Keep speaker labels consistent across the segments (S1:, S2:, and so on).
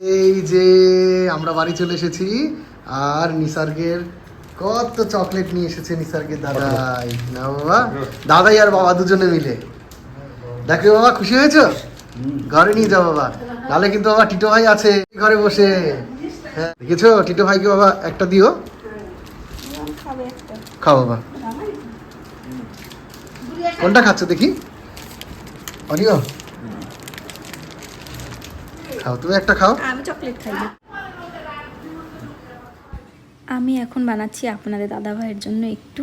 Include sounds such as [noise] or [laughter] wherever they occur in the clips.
S1: এই যে আমরা বাড়ি চলে এসেছি, আর নিসার্গের কত চকলেট নিয়ে এসেছে নিসার্গের দাদাই। না বাবা, দাদাই আর বাবা দুজনে মিলে। দেখো বাবা, খুশি হয়েছো? ঘরে নিয়ে যাও বাবা। নাহলে কিন্তু বাবা টিটো ভাই আছে ঘরে বসে। হ্যাঁ দেখেছ? টিটো ভাইকে বাবা একটা দিও। খাও বাবা। কোনটা খাচ্ছ দেখি? অনিও খাও, তুমি একটা খাও।
S2: আমি চকলেট খাই। আমি এখন বানাচ্ছি আপনাদের দাদা ভাইয়ের জন্য একটু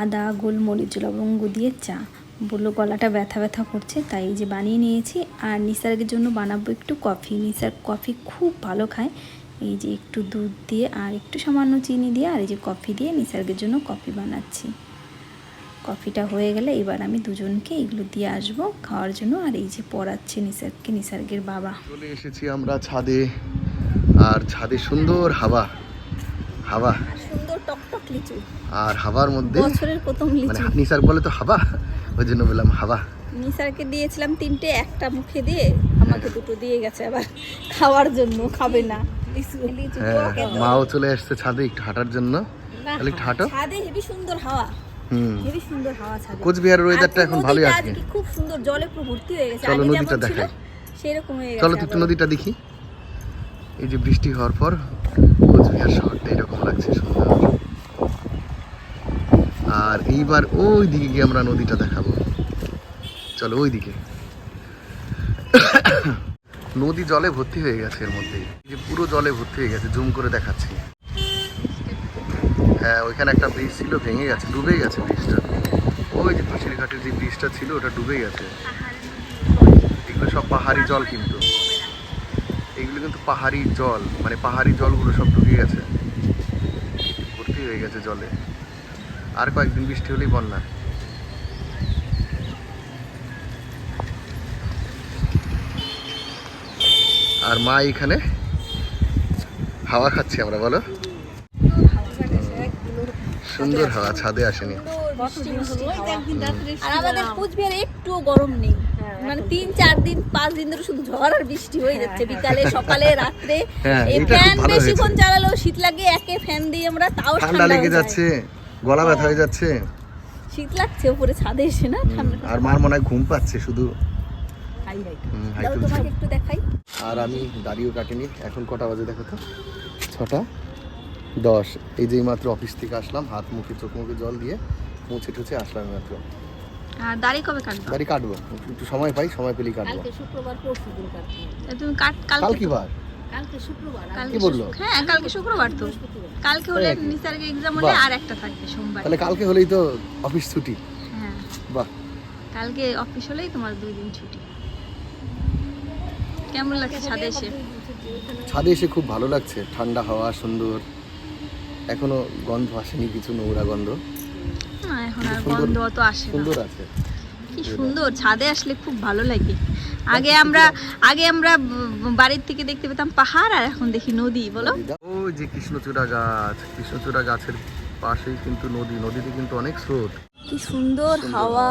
S2: আদা, গোলমরিচ, লবঙ্গ দিয়ে চা। বলল, গলাটা ব্যথা ব্যথা করছে, তাই এই যে বানিয়ে নিয়েছি। আর নিসার্গের জন্য বানাবো একটু কফি। নিসার কফি খুব ভালো খায়। এই যে একটু দুধ দিয়ে আর একটু সামান্য চিনি দিয়ে আর এই যে কফি দিয়ে নিসার্গের জন্য কফি বানাচ্ছি। কফিটা হয়ে গেলে এবার আমি দুজনকে এগুলো দিয়ে আসব খাওয়ার জন্য। আর এই যে পড়াচ্ছে নিসার্গকে নিসার্গের বাবা।
S1: চলে এসেছি আমরা ছাদে। আর ছাদে সুন্দর হাওয়া। হাওয়া।
S2: আর সুন্দর টকটক লিচু।
S1: আর হাওয়ার মধ্যে
S2: বছরের প্রথম লিচু
S1: মানে
S2: লিচু।
S1: নিসার বলে তো হাওয়া। ওই জন্য বললাম হাওয়া।
S2: নিসারকে দিয়েছিলাম তিনটে একটা মুখে দিয়ে আমাকে দুটো দিয়ে গেছে আবার খাওয়ার জন্য খাবে না। লিচু। লিচু
S1: হ্যাঁ। মাও চলে আসছে ছাদে একটু হাঁটার জন্য। তাহলে একটু হাঁটো।
S2: ছাদে হেবি সুন্দর হাওয়া।
S1: হুম।
S2: সুন্দর হাওয়া ছাদে।
S1: কোচবিহারের ওয়েদারটা এখন ভালোই
S2: নদীটা
S1: আজকে
S2: আজকে। খুব সুন্দর জলে পুরো ভর্তি হয়ে গেছে।
S1: চলো নদীটা দেখাই।
S2: সেরকম হয়ে গেছে
S1: চলো একটু নদীটা দেখি। এই যে বৃষ্টি হওয়ার পর কোচবিহার শহরটা এরকম লাগছে সুন্দর। আর এইবার ওই দিকে গিয়ে আমরা নদীটা দেখাবো। চলো ওই দিকে নদী জলে ভর্তি হয়ে গেছে এর মধ্যে যে পুরো জলে ভর্তি হয়ে গেছে জুম করে দেখাচ্ছি। ওইখানে একটা ব্রিজ ছিল, ভেঙে গেছে ডুবে গেছে ব্রিজটা ওই যে পাশিরঘাটের যে ব্রিজটা ছিল, ওটা ডুবে গেছে। এগুলো সব পাহাড়ি জল কিন্তু। এগুলো কিন্তু পাহাড়ি জল মানে পাহাড়ি জলগুলো সব ঢুকে গেছে। ভর্তি হয়ে গেছে জলে। আর কয়েকদিন বৃষ্টি হলেই বন্যা। আর মা এখানে হাওয়া খাচ্ছি আমরা, বলো। সুন্দর হাওয়া ছাদে আসেনি।
S2: আর আমাদের কুচবিহার একটু গরম নেই। মানে তিন চার দিন পাঁচ দিন ধরে শুধু ঝড় আর বৃষ্টি হয়ে যাচ্ছে। বিকালে সকালে রাত্রে।
S1: হ্যাঁ,
S2: এই ফ্যান বেশিক্ষণ। চালালেও শীত লাগে একে ফ্যান দিয়ে আমরা তাও
S1: ঠান্ডা লেগে যাচ্ছে গলা ব্যথা হয়ে যাচ্ছে।
S2: শীত লাগছে উপরে ছাদে এসে না ঠান্ডা
S1: আর মার মনে হয় ঘুম পাচ্ছে শুধু।
S2: High high.
S1: হুম, হাই
S2: দাও
S1: তুলছে।
S2: তোমাকে একটু দেখাই।
S1: আর আমি দাড়িও কাটিনি এখন কটা বাজে দেখো তো? ছটা। দশ। এই যেই মাত্র অফিস থেকে আসলাম হাত মুখে চোখ মুখে জল দিয়ে মুছে টুছে আসলাম মাত্র
S2: আর দাড়ি কবে কাটবে?
S1: দাড়ি কাটবো। একটু সময় পাই সময় পেলেই কাটবো।
S3: কালকে শুক্রবার পরশু দিন কাটবো।
S2: তুমি কাট
S1: কাল
S2: কালকে
S1: বার?
S3: কালকে শুক্রবার।
S2: কালকে
S1: বলল?
S2: হ্যাঁ কালকে শুক্রবার তো। কালকে হলে
S1: নাকি?
S2: নিসার্গে এক্সাম হলে আর একটা থাকবে সোমবার।
S1: তাহলে কালকে হলেই তো অফিস ছুটি।
S2: হ্যাঁ।
S1: বাহ।
S2: কালকে অফিস হলেই তোমার দুই দিন ছুটি। কেমন লাগছে ছাদে এসে?
S1: ছাদে এসে খুব ভালো লাগছে। ঠান্ডা হাওয়া সুন্দর। এখনও গন্ধ আসেনি কিছু নোংরা গন্ধ?
S2: এখন আর গন্ধ অত আসে
S1: সুন্দর আছে।
S2: কি সুন্দর ছাদে আসলে খুব ভালো লাগে। আগে আমরা আগে আমরা বাড়ির থেকে দেখতে পেতাম পাহাড় আর এখন দেখি নদী বলো।
S1: ওই যে কৃষ্ণচূড়া গাছ কৃষ্ণচূড়া গাছের পাশেই কিন্তু নদী নদীতে কিন্তু অনেক স্রোত।
S2: কি সুন্দর
S1: সুন্দর
S2: হাওয়া।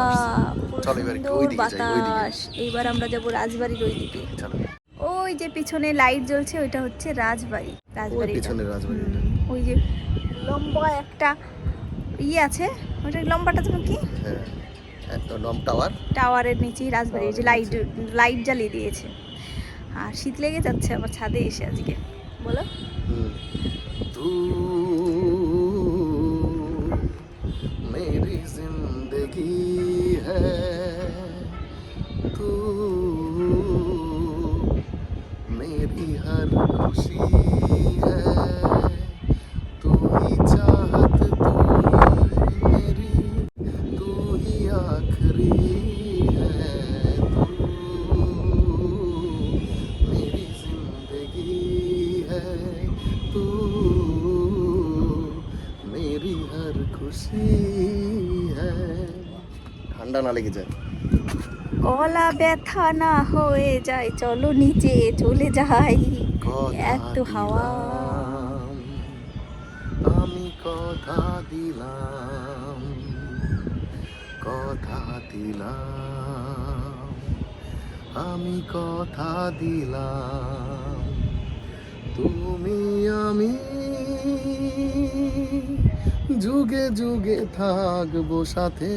S1: চলো এবার দিকে।
S2: বাতাস। এইবার আমরা যাব রাজবাড়ির ওই দিকে
S1: চলো।
S2: ওই যে পিছনে লাইট জ্বলছে ওইটা হচ্ছে রাজবাড়ি। রাজবাড়ি
S1: রাজবাড়িটা।
S2: ওই যে লম্বা একটা ইয়ে আছে ওটা লম্বাটা তুমি কি?
S1: হ্যাঁ, হ্যাঁ, নম টাওয়ার।
S2: টাওয়ারের নিচেই রাজবাড়ি যে লাইট লাইট জ্বালিয়ে দিয়েছে। আর শীত লেগে যাচ্ছে আমার ছাদে এসে আজকে। বলো।
S1: মেরি জিন্দগি হ্যাঁ খুশি হ্যাঁ। ঠান্ডা না লেগে যায়।
S2: গলা ব্যথা না হয়ে যায় চলো নিচে চলে যাই। একটু হাওয়া।
S1: আমি কথা দিলাম কথা দিলাম আমি কথা দিলাম তুমি আমি যুগে যুগে থাকব সাথে।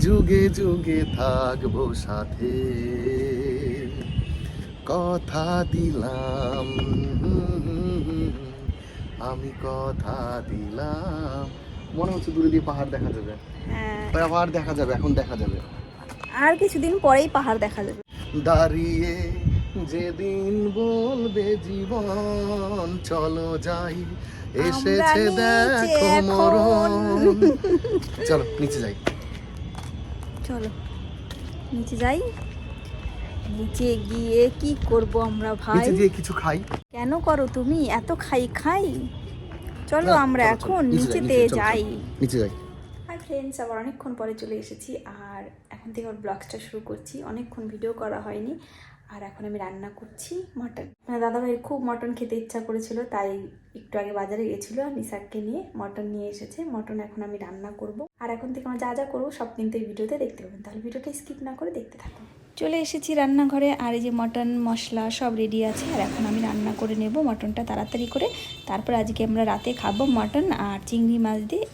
S1: যুগে যুগে থাকব সাথে। কথা দিলাম আমি কথা দিলাম। মনে হচ্ছে দূরে দিয়ে পাহাড় দেখা যাবে।
S2: হ্যাঁ।
S1: পাহাড় দেখা যাবে এখন দেখা যাবে।
S2: আর কিছুদিন পরেই পাহাড় দেখা যাবে।
S1: দাঁড়িয়ে যেদিন বলবে জীবন চলো যাই এসেছে দেখো মরণ। [laughs] চলো নিচে যাই।
S2: চলো নিচে যাই। নিচে গিয়ে কি করব আমরা ভাই?
S1: নিচে দিয়ে কিছু খাই।
S2: কেন করো তুমি? এত খাই খাই। চলো আমরা এখন নিচেতে যাই।
S1: নিচে যাই।
S2: হাই ফ্রেন্ডস আবার অনেকক্ষণ পরে চলে এসেছি। আর এখন থেকে ওর ব্লগসটা শুরু করছি। অনেকক্ষণ ভিডিও করা হয়নি। আর এখন আমি রান্না করছি মটন। মানে দাদাভাইয়ের খুব মটন খেতে ইচ্ছা করেছিল, তাই একটু আগে বাজারে গেছিল নিসারকে নিয়ে। মটন নিয়ে এসেছে, মটন এখন আমি রান্না করব। আর এখন থেকে আমার যা যা করব সব কিন্তু এই ভিডিওতে দেখতে পাবেন। তাহলে ভিডিওটা স্কিপ না করে দেখতে থাকুন। চলে এসেছি রান্নাঘরে, আর এই যে মটন মশলা সব রেডি আছে, আর এখন আমি রান্না করে নেব মটনটা তাড়াতাড়ি করে। তারপর আজকে আমরা রাতে খাব মটন আর চিংড়ি মাছ দিয়ে।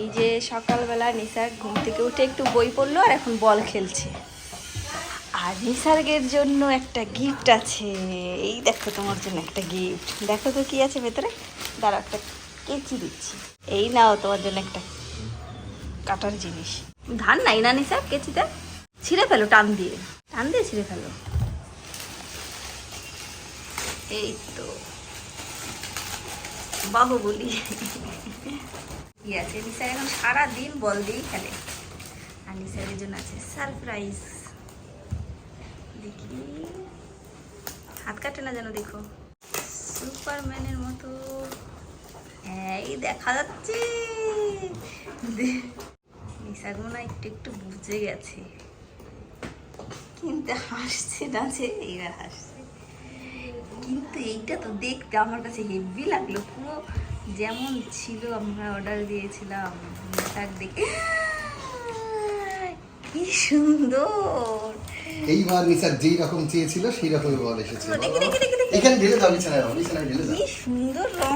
S2: এই যে সকালবেলা নিসার ঘুম থেকে উঠে একটু বই পড়ল, আর এখন বল খেলছে। আর নিসার্গের জন্য একটা গিফট আছে। এই দেখো তোমার জন্য একটা গিফট দেখো তো কি আছে ভেতরে। দাঁড়া একটা কেচি দিচ্ছি। এই নাও তোমার জন্য একটা কাটার জিনিস। ধান নাই না নিসার কেচিতে? ছিঁড়ে ফেলো, টান দিয়ে। টান দিয়ে ছিঁড়ে ফেলো। এই তো। বাহুবলি। কি আছে নিসার এখন সারা দিন বল দিয়েই খেলে। আর নিসারের জন্য আছে সারপ্রাইজ দেখি। হাত কাটে না যেন দেখো। সুপারম্যানের মতো। এই দেখা যাচ্ছে। নিসাগুলো না একটু একটু বুঝে গেছে। কিন্তু হাসছে না যে এইবার হাসছে। কিন্তু এইটা তো দেখতে আমার কাছে হেভি লাগল। পুরো যেমন ছিল আমরা অর্ডার দিয়েছিলাম তার দেখে। কি সুন্দর।
S1: এইবার নিসার যেই রকম চেয়েছিল সেই রকমই বল এসেছে।
S2: দেখি, দেখি, দেখি, দেখি।
S1: এখানে ঢেলে দাও বিছানায় দাও, বিছানায় ঢেলে দাও।
S2: কি সুন্দর রং।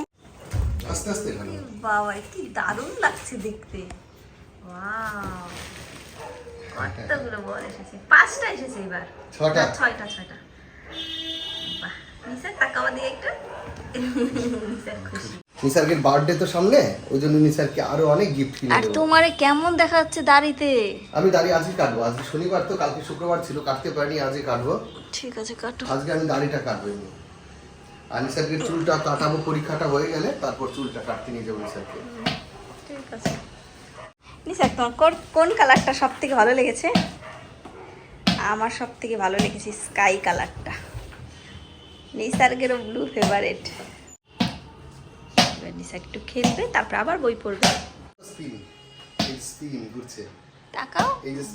S1: আস্তে আস্তে এখানে
S2: বাবা কি দারুণ লাগছে দেখতে। ওয়াও। কতগুলো বল এসেছে। পাঁচটা এসেছে এবার।
S1: ছটা।
S2: ছয়টা ছয়টা। বাহ নিসার তাকাওয়া দিয়ে একটু। নিসার [laughs] খুশি।
S1: নিসার্গের বার্থডে তো সামনে ওই জন্য নিসারকে আরও অনেক গিফট কিনে
S2: আর তোমারে কেমন দেখা যাচ্ছে দাড়িতে?
S1: আমি দাড়ি আজকে কাটবো আজকে শনিবার তো কালকে শুক্রবার ছিল কাটতে পারিনি আজকে কাটবো।
S2: ঠিক আছে কাটো।
S1: আজকে আমি দাড়িটা কাটবো আর নিসার্গের চুলটা কাটাবো পরীক্ষাটা হয়ে গেলে তারপর চুলটা কাটতে নিয়ে যাব নিসারকে
S2: ঠিক আছে। নিসার তোমার কোন- কোন কালারটা সব থেকে ভালো লেগেছে? আমার সব থেকে ভালো লেগেছে স্কাই কালারটা নিসার্গেরও ব্লু ফেভারেট এবার নিসার একটু খেলবে তারপর আবার বই পড়বে।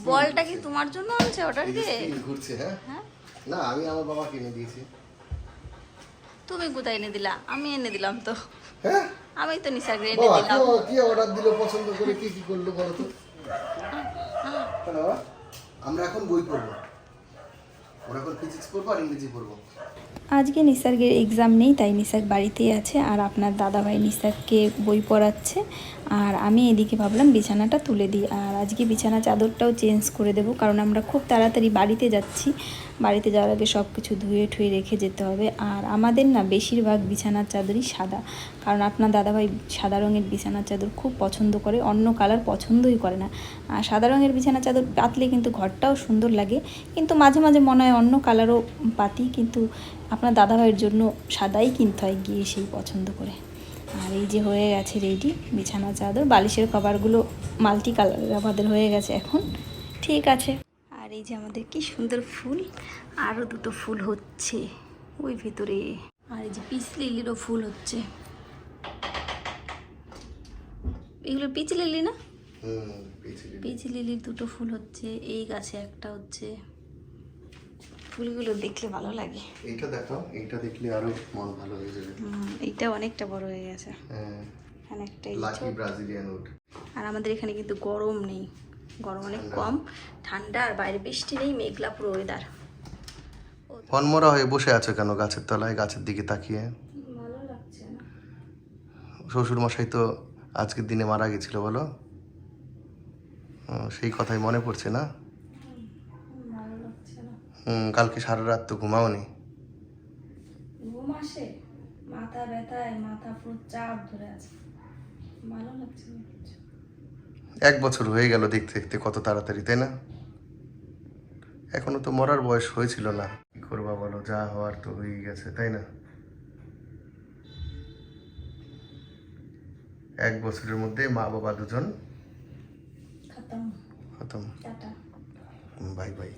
S2: বলটা কি তোমার জন্য আনছে অর্ডার দিয়ে?
S1: ঘুরছে হ্যাঁ?
S2: হ্যাঁ।
S1: না আমি আমার বাবা কিনে দিয়েছি।
S2: তুমি কোথায় এনে দিলা? আমি এনে দিলাম তো।
S1: হ্যাঁ?
S2: আমি তো নিসার্গে এনে দিলাম।
S1: কি- কি অর্ডার দিল পছন্দ করে? কি কি করল বলো তো? আমরা এখন বই পড়ব। ওরা এখন ফিজিক্স পড়ব আর ইংরেজি পড়ব।
S2: আজকে নিসার্গের এক্সাম নেই, তাই নিসার্গ বাড়িতেই আছে আর আপনার দাদাভাই নিসার্গকে বই পড়াচ্ছে আর আমি এদিকে ভাবলাম বিছানাটা তুলে দিই আর আজকে বিছানা চাদরটাও চেঞ্জ করে দেবো কারণ আমরা খুব তাড়াতাড়ি বাড়িতে যাচ্ছি। বাড়িতে যাওয়ার আগে সব কিছু ধুয়ে ঠুয়ে রেখে যেতে হবে আর আমাদের না বেশিরভাগ বিছানার চাদরই সাদা কারণ আপনার দাদাভাই সাদা রঙের বিছানার চাদর খুব পছন্দ করে, অন্য কালার পছন্দই করে না। আর সাদা রঙের বিছানার চাদর পাতলে কিন্তু ঘরটাও সুন্দর লাগে, কিন্তু মাঝে মাঝে মনে হয় অন্য কালারও পাতি, কিন্তু আপনার দাদাভাইয়ের জন্য সাদাই কিনতে হয় গিয়ে সেই পছন্দ করে। আর এই যে হয়ে গেছে রেডি বিছানা চাদর বালিশের কভারগুলো মাল্টি কালারের আমাদের হয়ে গেছে এখন। ঠিক আছে। আর এই যে আমাদের কি সুন্দর ফুল আরও দুটো ফুল হচ্ছে ওই ভিতরে। আর এই যে পিস লিলিরও ফুল হচ্ছে। এগুলো পিচ লিলি না? পিচ লিলির দুটো ফুল হচ্ছে এই গাছে একটা হচ্ছে। ফুলগুলো দেখলে ভালো লাগে।
S1: এইটা দেখো এইটা দেখলে আরও মন ভালো হয়ে যাবে।
S2: হুম, এইটা অনেকটা বড় হয়ে গেছে।
S1: হ্যাঁ
S2: অনেকটাই
S1: লাকি ব্রাজিলিয়ান উড
S2: আর আমাদের এখানে কিন্তু গরম নেই। গরম অনেক কম। ঠান্ডা আর বাইরে বৃষ্টি নেই মেঘলা পুরো ওয়েদার
S1: মনমরা হয়ে বসে আছো কেন গাছের তলায় গাছের দিকে তাকিয়ে?
S2: ভালো লাগছে না।
S1: শ্বশুর মশাই তো আজকের দিনে মারা গেছিল বলো? সেই কথাই মনে পড়ছে না? হুম কালকে সারা রাত তো ঘুমাওনি।
S2: ঘুম আসে মাথা ব্যথায় মাথা পুরো চাপ ধরে আছে। ভালো লাগছে না
S1: এক বছর হয়ে গেল দেখতে দেখতে কত তাড়াতাড়ি তাই না? এখনও তো মরার বয়স হয়েছিল না। কি করবা বলো যা হওয়ার তো হয়েই গেছে তাই না? এক বছরের মধ্যে মা বাবা দুজন
S2: খতম।
S1: খতম। Bye bye.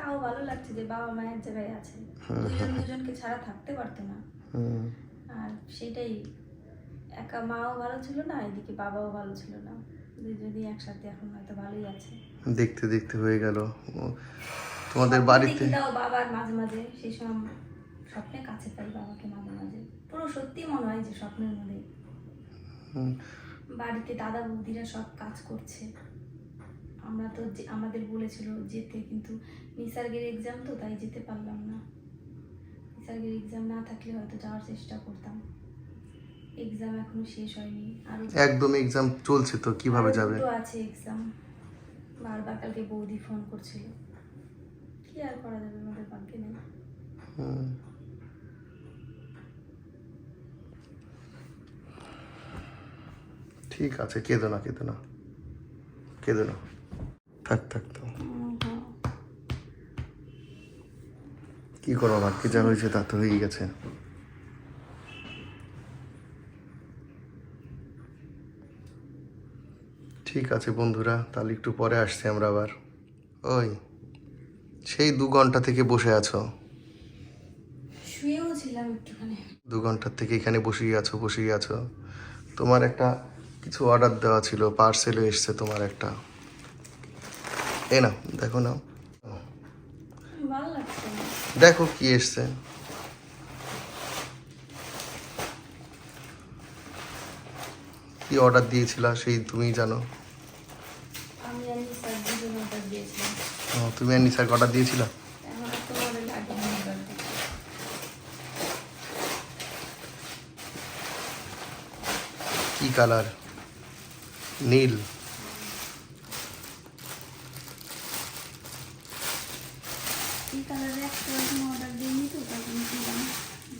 S2: তাও ভালো লাগছে যে বাবা মায়ের জায়গায় আছে দুজন দুজনকে ছাড়া থাকতে পারতো না। আর সেটাই একা মাও ভালো ছিল না এদিকে বাবাও ভালো ছিল না। দুজনই একসাথে এখন হয়তো ভালোই আছে।
S1: দেখতে দেখতে হয়ে গেল। তোমাদের বাড়িতে
S2: দাও বাবার মাঝে মাঝে সেই সময় স্বপ্নে কাছে পাই বাবাকে মাঝে মাঝে। পুরো সত্যি মনে হয় যে স্বপ্নের মধ্যে। বাড়িতে দাদা বৌদিরা সব কাজ করছে। আমরা তো আমাদের বলেছিল যেতে কিন্তু নিসার্গের এক্সাম তো তাই যেতে পারলাম না। নিসার্গের এক্সাম না থাকলে হয়তো যাওয়ার চেষ্টা করতাম। এক্সাম এখনও শেষ হয়নি। আর
S1: একদম এক্সাম চলছে তো কীভাবে যাবে?
S2: দুটো আছে এক্সাম বারবার কালকে বৌদি ফোন করছিল। কি আর করা যাবে আমাদের ভাগ্যে নেই।
S1: ঠিক আছে কেঁদো না কেঁদো না। কেঁদো না। থাক থাক তো। কি করব ভাগ্যে যা হয়েছে তা তো হয়েই গেছে। ঠিক আছে বন্ধুরা তাহলে একটু পরে আসছি আমরা আবার। ওই সেই দু ঘণ্টা থেকে বসে আছো। দু ঘণ্টার থেকে এখানে বসেই আছো বসেই আছো। তোমার একটা কিছু অর্ডার দেওয়া ছিল পার্সেলও এসছে তোমার একটা। এ না দেখো না
S2: ভালো লাগছে না।
S1: দেখো কি এসছে। কি অর্ডার দিয়েছিলা সেই তুমিই জানো। তুমি আর নিসার অর্ডার দিয়েছিলা? কি কালার নীল
S2: এই কালারে একটা এখনও অর্ডার দিইনি তো তাই জন্য কিনলাম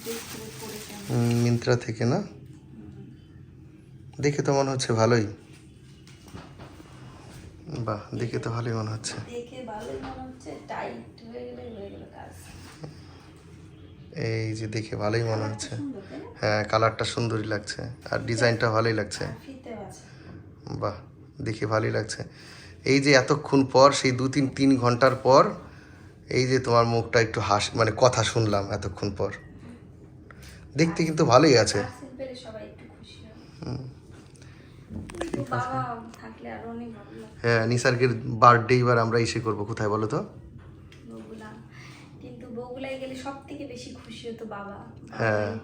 S2: দেখতে পরে কেমন
S1: হুম, মিন্ত্রা থেকে না? দেখে তো মনে হচ্ছে ভালোই। বাহ দেখে তো ভালোই মনে হচ্ছে।
S2: দেখে ভালোই মনে হচ্ছে টাইট হয়ে গেলে হয়ে গেল কাজ।
S1: এই যে দেখে ভালোই মনে হচ্ছে। হ্যাঁ কালারটা সুন্দরই লাগছে। আর ডিজাইনটা ভালোই লাগছে। বাহ দেখে ভালোই লাগছে। এই যে এতক্ষণ পর সেই দু তিন তিন ঘণ্টার পর এই যে তোমার মুখটা একটু হাস মানে কথা শুনলাম এতক্ষণ পর। দেখতে কিন্তু ভালোই আছে।
S2: হয়।
S1: নিসার্গের বার্থডে এবার আমরা এসে করব। কোথায় বলো তো? হ্যাঁ।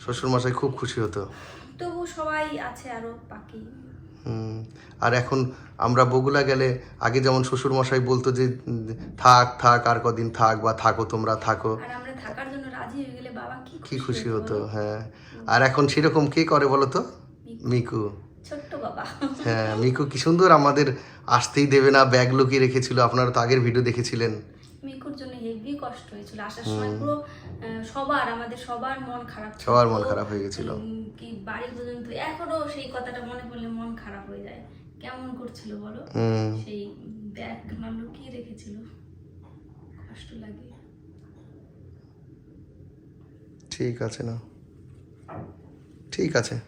S1: শ্বশুরমশাই খুব খুশি হতো।
S2: তবু সবাই আছে আরও বাকি।
S1: হুম, আর এখন আমরা বগুলা গেলে আগে যেমন শ্বশুর মশাই বলতো যে থাক থাক আর কদিন থাক বা থাকো তোমরা থাকো।
S2: আর আমরা থাকার জন্য রাজি হয়ে গেলে বাবা কি
S1: কি খুশি হতো? হ্যাঁ। আর এখন সেরকম কে করে বলো তো? মিকু।
S2: ছোট্ট বাবা।
S1: হ্যাঁ মিকু কি সুন্দর আমাদের আসতেই দেবে না ব্যাগ লুকিয়ে রেখেছিল আপনারা তো আগের ভিডিও দেখেছিলেন।
S2: মিকুর জন্য হেভি কষ্ট হয়েছিল আসার সময় পুরো সবার আমাদের সবার মন খারাপ
S1: সবার মন খারাপ হয়ে গেছিল।
S2: কি বাড়ি পর্যন্ত এখনও সেই কথাটা মনে পড়লে মন খারাপ হয়ে যায়। কেমন করছিল বলো? সেই ব্যাগ লুকিয়ে রেখেছিল। কষ্ট লাগে।
S1: ঠিক আছে না। ঠিক আছে।